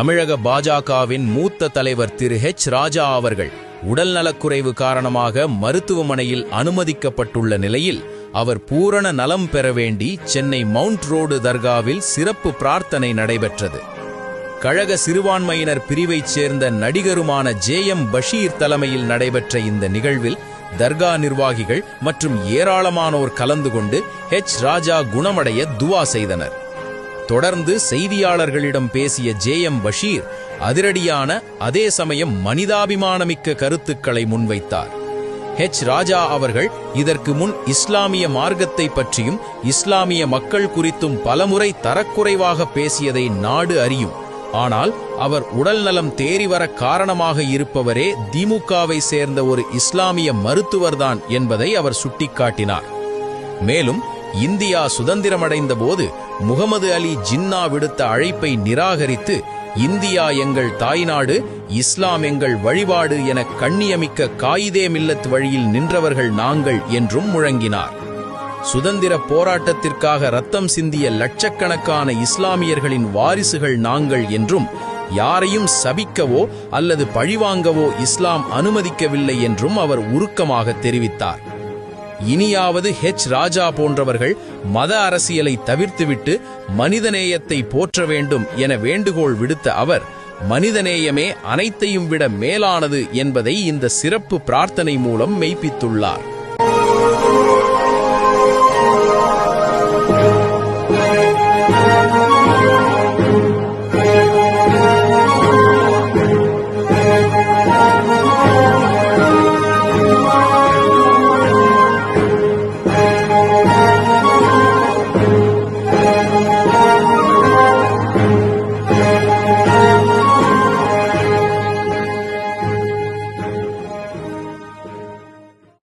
தமிழக பாஜகவின் மூத்த தலைவர் திரு ஹெச் ராஜா அவர்கள் உடல் நலக்குறைவு காரணமாக மருத்துவமனையில் அனுமதிக்கப்பட்டுள்ள நிலையில் அவர் பூரண நலம் பெற வேண்டி சென்னை மவுண்ட் ரோடு தர்காவில் சிறப்பு பிரார்த்தனை நடைபெற்றது. கழக சிறுபான்மையினர் பிரிவைச் சேர்ந்த நடிகருமான ஜே எம் பஷீர் தலைமையில் நடைபெற்ற இந்த நிகழ்வில் தர்கா நிர்வாகிகள் மற்றும் ஏராளமானோர் கலந்து கொண்டு ஹெச் ராஜா குணமடைய துவா செய்தனர். தொடர்ந்து செய்தியாளர்களிடம் பேசிய ஜே எம் பஷீர் அதிரடியான அதே சமயம் மனிதாபிமானமிக்க கருத்துக்களை முன்வைத்தார். ஹெச். ராஜா அவர்கள் இதற்கு முன் இஸ்லாமிய மார்க்கத்தை பற்றியும் இஸ்லாமிய மக்கள் குறித்தும் பலமுறை தரக்குறைவாக பேசியதை நாடு அறியும். ஆனால் அவர் உடல்நலம் தேறிவர காரணமாக இருப்பவரே திமுகவை சேர்ந்த ஒரு இஸ்லாமிய மருத்துவர்தான் என்பதை அவர் சுட்டிக்காட்டினார். மேலும் இந்தியா சுதந்திரமடைந்த போது முகமது அலி ஜின்னா விடுத்த அழைப்பை நிராகரித்து இந்தியா எங்கள் தாய்நாடு இஸ்லாம் எங்கள் வழிபாடு என கண்ணியமிக்க காயிதே மில்லத் வழியில் நின்றவர்கள் நாங்கள் என்றும் முழங்கினார். சுதந்திர போராட்டத்திற்காக ரத்தம் சிந்திய லட்சக்கணக்கான இஸ்லாமியர்களின் வாரிசுகள் நாங்கள் என்றும் யாரையும் சபிக்கவோ அல்லது பழிவாங்கவோ இஸ்லாம் அனுமதிக்கவில்லை என்றும் அவர் உருக்கமாக தெரிவித்தார். இனியாவது ஹெச் ராஜா போன்றவர்கள் மத அரசியலை தவிர்த்துவிட்டு மனிதநேயத்தை போற்ற வேண்டும் என வேண்டுகோள் விடுத்த அவர் மனிதநேயமே அனைத்தையும் விட மேலானது என்பதை இந்த சிறப்பு பிரார்த்தனை மூலம் மெய்ப்பித்துள்ளார்.